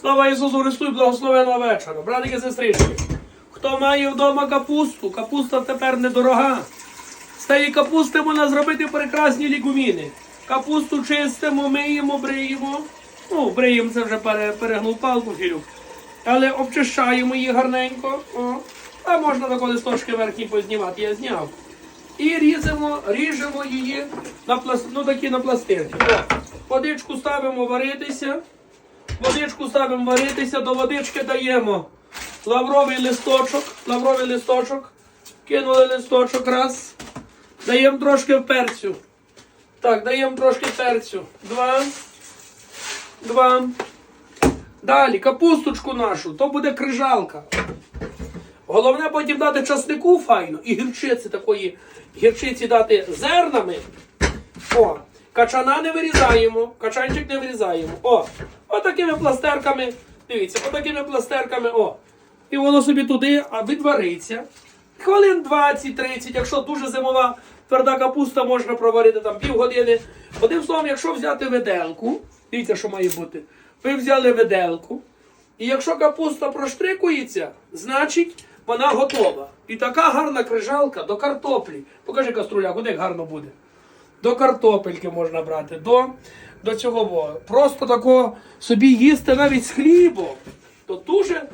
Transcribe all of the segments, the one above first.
Слава Ісусу Христу і благословеного вечора. Братики, сестрички. Хто має вдома капусту, капуста тепер недорога. З тієї капусти можна зробити прекрасні лігуміни. Капусту чистимо, миємо, бриємо. Ну, бриємо це вже перегнув палку філюк. Але обчищаємо її гарненько. О. А можна тако листочки верхні познімати, я зняв. І різемо, ріжемо її на пласт... ну, такі на пластинки. Водичку ставимо варитися. Водичку ставимо варитися, до водички даємо лавровий листочок, лавровий листочок. Кинули листочок раз. Даємо трошки перцю. Так, даємо трошки перцю. Два. Два. Далі капусточку нашу, то буде крижалка. Головне потім дати часнику файно і гірчиці такої, гірчиці дати зернами. О, качана не вирізаємо, качанчик не вирізаємо. О, отакими пластерками. Дивіться, отакими пластерками. О. І воно собі туди, відвариться. Хвилин 20-30, якщо дуже зимова тверда капуста, можна проварити там півгодини. Одним словом, якщо взяти виделку, дивіться, що має бути. Ви взяли виделку, і якщо капуста проштрикується, значить вона готова. І така гарна крижалка до картоплі. Покажи каструля, куди гарно буде. До картопельки можна брати, до, до цього. Просто тако собі їсти навіть з хлібом. То дуже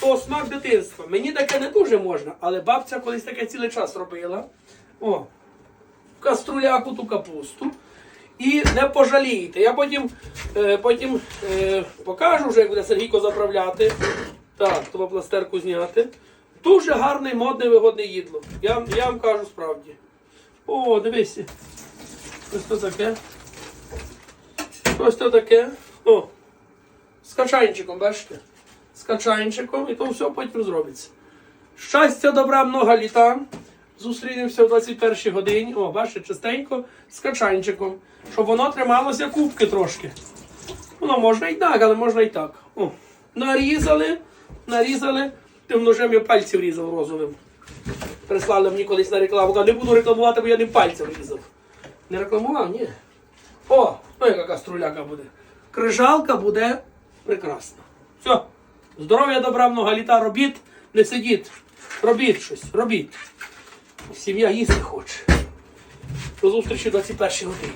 то смак дитинства. Мені таке не дуже можна, але бабця колись таке цілий час робила. О, каструляку ту капусту. І не пожалієте. Я потім, е, потім е, покажу вже, як буде Сергійко заправляти. Так, то пластерку зняти. Дуже гарне, модне, вигодне їдло. Я, я вам кажу справді. О, дивися. Ось то таке. Ось то таке. О. З качанчиком, бачите? З качанчиком, і то все потім зробиться. Щастя, добра, много літа. Зустрінемося в 21 годині. О, бачите, чистенько з качанчиком. Щоб воно трималося кубки трошки. Воно можна і так, але можна і так. О. Нарізали, нарізали. Тим ножем я пальців різав розовим. Прислали мені колись на рекламу. Не буду рекламувати, бо я не пальцем різав. Не рекламував? Ні. О, ну яка струляка буде. Крижалка буде прекрасна. Все. Здоров'я, добра, много літа робіт, не сидіть. Робіть щось, робіть. Сім'я їсти хоче. До зустрічі 21 годині.